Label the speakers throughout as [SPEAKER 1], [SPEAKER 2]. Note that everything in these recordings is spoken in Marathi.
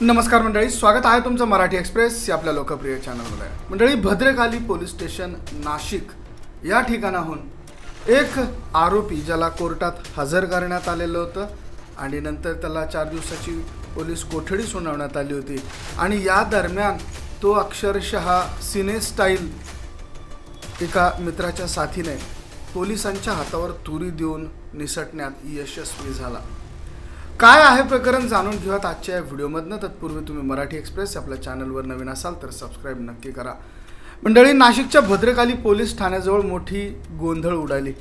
[SPEAKER 1] नमस्कार मंडळी स्वागत आहे तुमचं मराठी एक्सप्रेस या आपल्या लोकप्रिय चॅनलमध्ये. मंडळी भद्रकाली पोलीस स्टेशन नाशिक या ठिकाणाहून एक आरोपी ज्याला कोर्टात हजर करण्यात आलेलं होतं आणि नंतर त्याला चार दिवसाची पोलीस कोठडी सुनावण्यात आली होती. आणि या दरम्यान तो अक्षरशः सिने स्टाईल एका मित्राच्या साथीने पोलिसांच्या हातावर तुरी देऊन निसटण्यात यशस्वी झाला. काय आहे प्रकरण जाणून घेऊयात आजच्या या व्हिडिओमधनं. तत्पूर्वी तुम्ही मराठी एक्सप्रेस आपल्या चॅनलवर नवीन असाल तर सबस्क्राईब नक्की करा. मंडळी नाशिकच्या भद्रकाली पोलीस ठाण्याजवळ मोठी गोंधळ उडाली.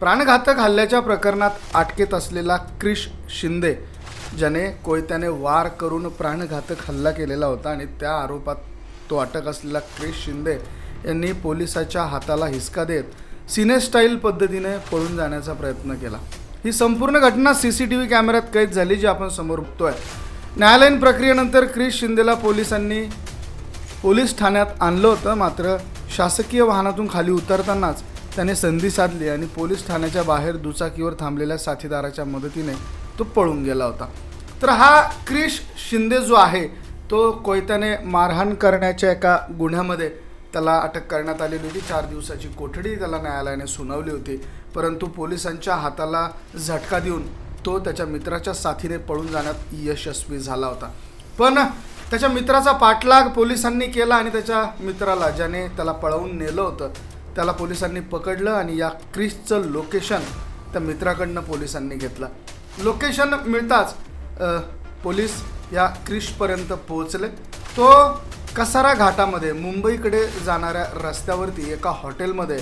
[SPEAKER 1] प्राणघातक हल्ल्याच्या प्रकरणात अटकेत असलेला क्रिश शिंदे ज्याने कोयत्याने वार करून प्राणघातक हल्ला केलेला होता आणि त्या आरोपात तो अटक असलेला क्रिश शिंदे यांनी पोलिसाच्या हाताला हिसका देत सिनेस्टाईल पद्धतीने पळून जाण्याचा प्रयत्न केला. ही संपूर्ण घटना सी सी टी व्ही कॅमेऱ्यात कैद झाली जी आपण समोर बघतोय. न्यायालयीन प्रक्रियेनंतर क्रिश शिंदेला पोलिसांनी पोलीस ठाण्यात आणलं होतं मात्र शासकीय वाहनातून खाली उतरतानाच त्याने संधी साधली आणि पोलीस ठाण्याच्या बाहेर दुचाकीवर थांबलेल्या साथीदाराच्या मदतीने तो पळून गेला होता. तर हा क्रिश शिंदे जो आहे तो कोयत्याने मारहाण करण्याच्या एका गुन्ह्यामध्ये त्याला अटक करण्यात आलेली होती. चार दिवसाची कोठडी त्याला न्यायालयाने सुनावली होती. परंतु पोलिसांच्या हाताला झटका देऊन तो त्याच्या मित्राच्या साथीने पळून जाण्यात यशस्वी झाला होता. पण त्याच्या मित्राचा पाठलाग पोलिसांनी केला आणि त्याच्या मित्राला ज्याने त्याला पळवून नेलं होतं त्याला पोलिसांनी पकडलं आणि या क्रिसचं लोकेशन त्या मित्राकडनं पोलिसांनी घेतलं. लोकेशन मिळताच पोलीस या क्रिशपर्यंत पोहोचले. तो कसारा घाटामध्ये मुंबईकडे जाणाऱ्या रस्त्यावरती एका हॉटेलमध्ये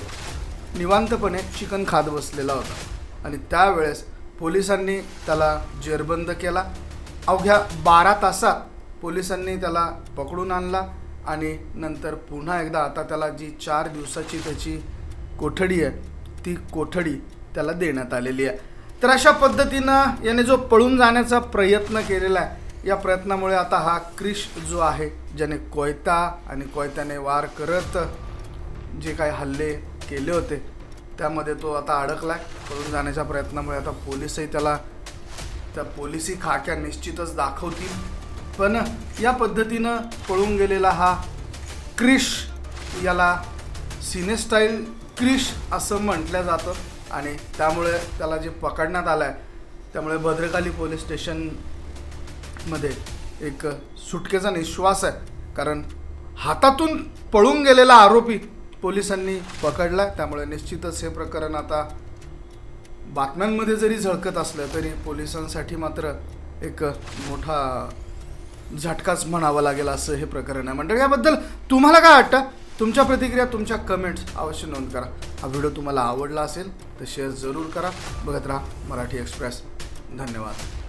[SPEAKER 1] निवांतपणे चिकन खात बसलेला होता. आणि त्यावेळेस पोलिसांनी त्याला जेरबंद केला. अवघ्या बारा तासात पोलिसांनी त्याला पकडून आणला आणि नंतर पुन्हा एकदा आता त्याला जी चार दिवसाची त्याची कोठडी आहे ती कोठडी त्याला देण्यात आलेली आहे. तर अशा पद्धतीनं याने जो पळून जाण्याचा प्रयत्न केलेला आहे या प्रयत्नामुळे आता हा क्रिश जो आहे ज्याने कोयता आणि कोयत्याने वार करत जे काही हल्ले केले होते त्यामध्ये तो आता अडकला आहे पळून जाण्याच्या प्रयत्नामुळे आता पोलीसही त्याला त्या पोलिसी खाक्या निश्चितच दाखवतील. पण या पद्धतीनं पळून गेलेला हा क्रिश याला सिनेस्टाईल क्रिश असं म्हटलं जातं. आणि त्यामुळे त्याला जे पकडण्यात आलं आहे त्यामुळे भद्रकाली पोलीस स्टेशन मध्ये एक सुटकेचा निश्वास आहे. कारण हातातून पळून गेलेला आरोपी पोलिसांनी पकडला त्यामुळे निश्चितच हे प्रकरण आता बातम्यांमध्ये जरी झळकत असलं तरी पोलिसांसाठी मात्र एक मोठा झटकाच म्हणावा लागेल असं हे प्रकरण आहे. मंडळी याबद्दल तुम्हाला काय वाटतं? तुमच्या प्रतिक्रिया तुमच्या कमेंट्स अवश्य नोंद करा. हा व्हिडिओ तुम्हाला आवडला असेल तर शेअर जरूर करा. बघत राहा मराठी एक्सप्रेस धन्यवाद.